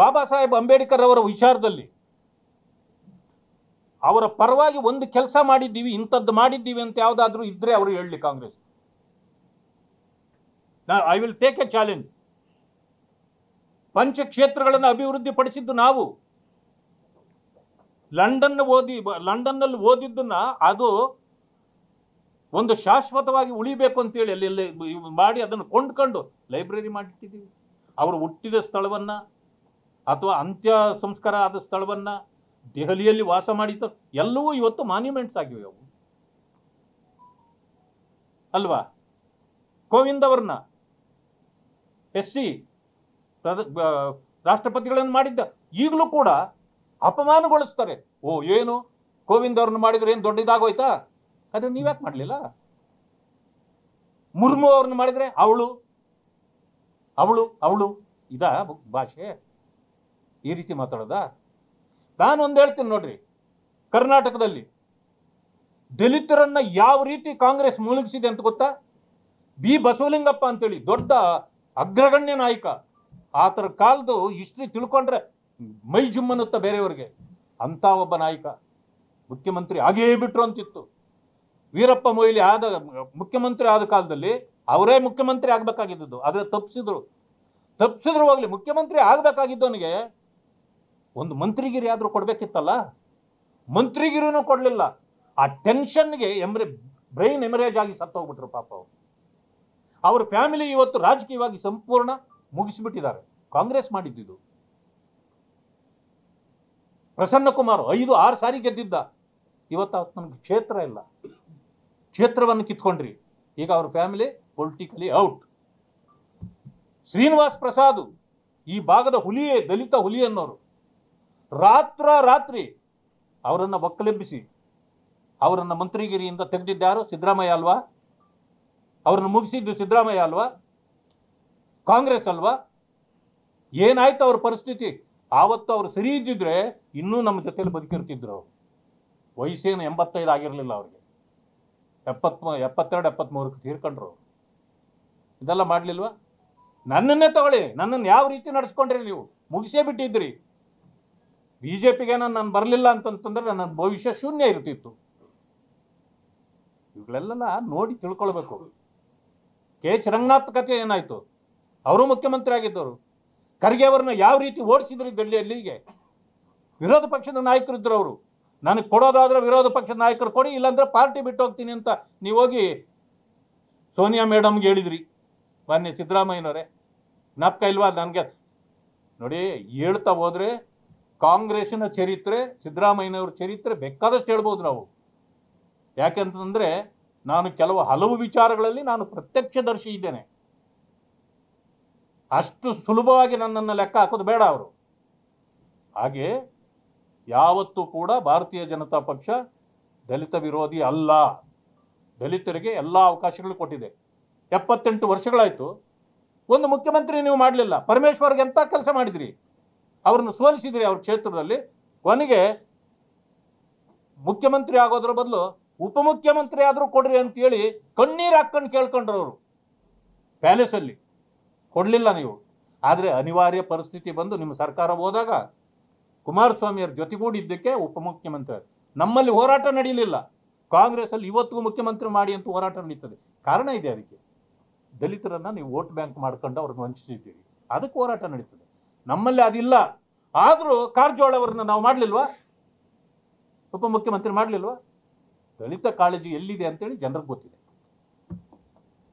ಬಾಬಾ ಸಾಹೇಬ್ ಅಂಬೇಡ್ಕರ್ ಅವರ ವಿಚಾರದಲ್ಲಿ ಅವರ ಪರವಾಗಿ ಒಂದು ಕೆಲಸ ಮಾಡಿದ್ದೀವಿ, ಇಂಥದ್ದು ಮಾಡಿದ್ದೀವಿ ಅಂತ ಯಾವುದಾದ್ರೂ ಇದ್ರೆ ಅವರು ಹೇಳಲಿ Congress. I will take a challenge ಪಂಚಕ್ಷೇತ್ರಗಳನ್ನು ಅಭಿವೃದ್ಧಿ ಪಡಿಸಿದ್ದು ನಾವು. ಲಂಡನ್ ಓದಿ, ಲಂಡನ್ನಲ್ಲಿ ಓದಿದ್ದನ್ನ ಅದು ಒಂದು ಶಾಶ್ವತವಾಗಿ ಉಳಿಬೇಕು ಅಂತೇಳಿ ಅಲ್ಲಿ, ಮಾಡಿ ಅದನ್ನು ಕೊಂಡ್ಕೊಂಡು ಲೈಬ್ರರಿ ಮಾಡಿಟ್ಟಿದ್ದೀವಿ. ಅವರು ಹುಟ್ಟಿದ ಸ್ಥಳವನ್ನ ಅಥವಾ ಅಂತ್ಯ ಸಂಸ್ಕಾರ ಆದ ಸ್ಥಳವನ್ನ ದೆಹಲಿಯಲ್ಲಿ ವಾಸ ಮಾಡಿದ ಎಲ್ಲವೂ ಇವತ್ತು ಮಾನ್ಯುಮೆಂಟ್ಸ್ ಆಗಿವೆ ಅವು. ಅಲ್ವಾ? ಕೋವಿಂದ್ ಅವ್ರನ್ನ ಎಸ್ ಸಿ ರಾಷ್ಟ್ರಪತಿಗಳನ್ನು ಮಾಡಿದ್ದ. ಈಗಲೂ ಕೂಡ ಅಪಮಾನಗೊಳಿಸ್ತಾರೆ. ಓ, ಏನು? ಕೋವಿಂದ್ ಅವ್ರನ್ನ ಮಾಡಿದ್ರೆ ಏನು ದೊಡ್ಡದಾಗೋಯ್ತಾ? ಅದ್ರ ನೀವ್ಯಾಕೆ ಮಾಡಲಿಲ್ಲ? ಮುರ್ಮು ಅವ್ರನ್ನ ಮಾಡಿದ್ರೆ ಅವಳು ಅವಳು ಅವಳು, ಇದಾ ಭಾಷೆ? ಈ ರೀತಿ ಮಾತಾಡೋದ? ನಾನು ಒಂದು ಹೇಳ್ತೀನಿ ನೋಡ್ರಿ, ಕರ್ನಾಟಕದಲ್ಲಿ ದಲಿತರನ್ನ ಯಾವ ರೀತಿ ಕಾಂಗ್ರೆಸ್ ಮುಳುಗಿಸಿದೆ ಅಂತ ಗೊತ್ತಾ? ಬಿ ಬಸವಲಿಂಗಪ್ಪ ಅಂತೇಳಿ, ದೊಡ್ಡ ಅಗ್ರಗಣ್ಯ ನಾಯಕ. ಆತರ ಕಾಲದ್ದು ಹಿಸ್ಟ್ರಿ ತಿಳ್ಕೊಂಡ್ರೆ ಮೈ ಜುಮ್ಮನ್ನುತ್ತ ಬೇರೆಯವ್ರಿಗೆ. ಅಂತ ಒಬ್ಬ ನಾಯಕ. ಮುಖ್ಯಮಂತ್ರಿ ಆಗೇ ಬಿಟ್ರು ಅಂತಿತ್ತು. ವೀರಪ್ಪ ಮೊಯ್ಲಿ ಆದ ಮುಖ್ಯಮಂತ್ರಿ ಆದ ಕಾಲದಲ್ಲಿ ಅವರೇ ಮುಖ್ಯಮಂತ್ರಿ ಆಗ್ಬೇಕಾಗಿದ್ದು ಆದ್ರೆ ತಪ್ಪಿಸಿದ್ರು ತಪ್ಪಿಸಿದ್ರು ಹೋಗ್ಲಿ, ಮುಖ್ಯಮಂತ್ರಿ ಆಗ್ಬೇಕಾಗಿದ್ದವನಿಗೆ ಒಂದು ಮಂತ್ರಿಗಿರಿ ಆದರೂ ಕೊಡಬೇಕಿತ್ತಲ್ಲ? ಮಂತ್ರಿಗಿರಿನೂ ಕೊಡಲಿಲ್ಲ. ಆ ಟೆನ್ಷನ್ಗೆ ಎಮ್ರೆ, ಬ್ರೈನ್ ಎಮರೇಜ್ ಆಗಿ ಸತ್ತೋಗ್ಬಿಟ್ರು ಪಾಪ ಅವರು. ಅವ್ರ ಫ್ಯಾಮಿಲಿ ಇವತ್ತು ರಾಜಕೀಯವಾಗಿ ಸಂಪೂರ್ಣ ಮುಗಿಸಿಬಿಟ್ಟಿದ್ದಾರೆ. ಕಾಂಗ್ರೆಸ್ ಮಾಡಿದ್ದಿದ್ದು ಪ್ರಸನ್ನ ಕುಮಾರ್ ಐದು, ಆರು ಸಾರಿ ಗೆದ್ದಿದ್ದ. ಇವತ್ತು ನನಗೆ ಕ್ಷೇತ್ರ ಇಲ್ಲ. ಕ್ಷೇತ್ರವನ್ನು ಕಿತ್ಕೊಂಡ್ರಿ. ಈಗ ಅವ್ರ family politically out. Srinivas Prasad ಈ ಭಾಗದ ಹುಲಿಯೇ, ದಲಿತ ಹುಲಿ ಅನ್ನೋರು. ರಾತ್ರ ರಾತ್ರಿ ಅವರನ್ನು ಒಕ್ಕಲೆಬ್ಬಿಸಿ, ಅವರನ್ನು ಮಂತ್ರಿಗಿರಿಯಿಂದ ತೆಗೆದಿದ್ದಾರೋ ಸಿದ್ದರಾಮಯ್ಯ ಅಲ್ವಾ? ಅವರನ್ನು ಮುಗಿಸಿದ್ದು ಸಿದ್ದರಾಮಯ್ಯ ಅಲ್ವಾ? ಕಾಂಗ್ರೆಸ್ ಅಲ್ವಾ? ಏನಾಯ್ತು ಅವ್ರ ಪರಿಸ್ಥಿತಿ? ಆವತ್ತು ಅವರು ಸರಿ ಇದ್ದಿದ್ರೆ ಇನ್ನೂ ನಮ್ಮ ಜೊತೆಯಲ್ಲಿ ಬದುಕಿರ್ತಿದ್ರು ವಯಸ್ಸೇನು ಎಂಬತ್ತೈದು ಆಗಿರಲಿಲ್ಲ ಅವ್ರಿಗೆ. ಎಪ್ಪತ್ಮ, ಎಪ್ಪತ್ತೆರಡು ಎಪ್ಪತ್ತ್ಮೂರಕ್ಕೆ ತೀರ್ಕೊಂಡ್ರು. ಇದೆಲ್ಲ ಮಾಡಲಿಲ್ವಾ? ನನ್ನನ್ನೇ ತಗೊಳ್ಳಿ. ನನ್ನನ್ನು ಯಾವ ರೀತಿ ನಡೆಸ್ಕೊಂಡ್ರಿ ನೀವು? ಮುಗಿಸೇ ಬಿಟ್ಟಿದ್ರಿ ಬಿ ಜೆ ಪಿಗೆ ನಾನು ಬರಲಿಲ್ಲ ಅಂತಂತಂದ್ರೆ ನನ್ನ ಭವಿಷ್ಯ ಶೂನ್ಯ ಇರ್ತಿತ್ತು. ಇವುಗಳೆಲ್ಲ ನೋಡಿ ತಿಳ್ಕೊಳ್ಬೇಕು. ಕೆ. ಎಚ್ ರಂಗನಾಥ್ ಕಥೆ ಏನಾಯ್ತು? ಅವರು ಮುಖ್ಯಮಂತ್ರಿ ಆಗಿದ್ದವರು. ಖರ್ಗೆ ಅವರನ್ನ ಯಾವ ರೀತಿ ಓಡಿಸಿದ್ರು ಡೆಲ್ಲಿಯಲ್ಲಿಗೆ ವಿರೋಧ ಪಕ್ಷದ ನಾಯಕರು ಇದ್ರು ಅವರು. ನನಗೆ ಕೊಡೋದಾದ್ರೆ ವಿರೋಧ ಪಕ್ಷದ ನಾಯಕರು ಕೊಡಿ, ಇಲ್ಲಾಂದ್ರೆ ಪಾರ್ಟಿ ಬಿಟ್ಟು ಹೋಗ್ತೀನಿ ಅಂತ ನೀವು ಹೋಗಿ ಸೋನಿಯಾ ಮೇಡಮ್ಗೆ ಹೇಳಿದ್ರಿ. ಮಾನ್ಯ ಸಿದ್ದರಾಮಯ್ಯನವರೇ. ಜ್ಞಾಪಕ ಇಲ್ವಾ? ನನಗೆ ನೋಡಿ, ಹೇಳ್ತಾ ಹೋದ್ರೆ ಕಾಂಗ್ರೆಸ್ಸಿನ ಚರಿತ್ರೆ, ಸಿದ್ದರಾಮಯ್ಯನವ್ರ ಚರಿತ್ರೆ ಬೇಕಾದಷ್ಟು ಹೇಳ್ಬೋದು ನಾವು. ಯಾಕೆಂತಂದರೆ ನಾನು ಕೆಲವು ಹಲವು ವಿಚಾರಗಳಲ್ಲಿ ನಾನು ಪ್ರತ್ಯಕ್ಷದರ್ಶಿ ಇದ್ದೇನೆ. ಅಷ್ಟು ಸುಲಭವಾಗಿ ನನ್ನನ್ನು ಲೆಕ್ಕ ಹಾಕೋದು ಬೇಡ ಅವರು. ಹಾಗೆ ಯಾವತ್ತೂ ಕೂಡ ಭಾರತೀಯ ಜನತಾ ಪಕ್ಷ ದಲಿತ ವಿರೋಧಿ ಅಲ್ಲ. ದಲಿತರಿಗೆ ಎಲ್ಲ ಅವಕಾಶಗಳು ಕೊಟ್ಟಿದೆ. ಎಪ್ಪತ್ತೆಂಟು ವರ್ಷಗಳಾಯಿತು. ಒಂದು ಮುಖ್ಯಮಂತ್ರಿ ನೀವು ಮಾಡಲಿಲ್ಲ. ಪರಮೇಶ್ವರ್ಗೆ ಎಂಥ ಕೆಲಸ ಮಾಡಿದ್ರಿ? ಅವ್ರನ್ನ ಸೋಲಿಸಿದ್ರಿ ಅವ್ರ ಕ್ಷೇತ್ರದಲ್ಲಿ. ಕೊನೆಗೆ ಮುಖ್ಯಮಂತ್ರಿ ಆಗೋದ್ರ ಬದಲು ಉಪಮುಖ್ಯಮಂತ್ರಿ ಆದರೂ ಕೊಡ್ರಿ ಅಂತೇಳಿ ಕಣ್ಣೀರು ಹಾಕೊಂಡು ಕೇಳ್ಕೊಂಡ್ರು ಅವರು. ಪ್ಯಾಲೇಸಲ್ಲಿ ಕೊಡಲಿಲ್ಲ ನೀವು. ಆದರೆ ಅನಿವಾರ್ಯ ಪರಿಸ್ಥಿತಿ ಬಂದು ನಿಮ್ಮ ಸರ್ಕಾರ ಹೋದಾಗ ಕುಮಾರಸ್ವಾಮಿಯವ್ರ ಜೊತೆಗೂಡಿದ್ದಕ್ಕೆ ಉಪಮುಖ್ಯಮಂತ್ರಿ. ನಮ್ಮಲ್ಲಿ ಹೋರಾಟ ನಡೀಲಿಲ್ಲ. ಕಾಂಗ್ರೆಸ್ಸಲ್ಲಿ ಇವತ್ತಿಗೂ ಮುಖ್ಯಮಂತ್ರಿ ಮಾಡಿ ಅಂತ ಹೋರಾಟ ನಡೀತದೆ. ಕಾರಣ ಇದೆ ಅದಕ್ಕೆ. ದಲಿತರನ್ನ ನೀವು ವೋಟ್ ಬ್ಯಾಂಕ್ ಮಾಡ್ಕೊಂಡು ಅವ್ರನ್ನ ವಂಚಿಸಿದ್ದೀರಿ. ಅದಕ್ಕೆ ಹೋರಾಟ ನಡೀತದೆ. ನಮ್ಮಲ್ಲಿ ಅದಿಲ್ಲ. ಆದರೂ ಕಾರಜೋಳ ಅವರನ್ನ ನಾವು ಮಾಡಲಿಲ್ವಾ? ಉಪಮುಖ್ಯಮಂತ್ರಿ ಮಾಡಲಿಲ್ವಾ? ದಲಿತ ಕಾಳಜಿ ಎಲ್ಲಿದೆ ಅಂತೇಳಿ ಜನರಿಗೆ ಗೊತ್ತಿದೆ.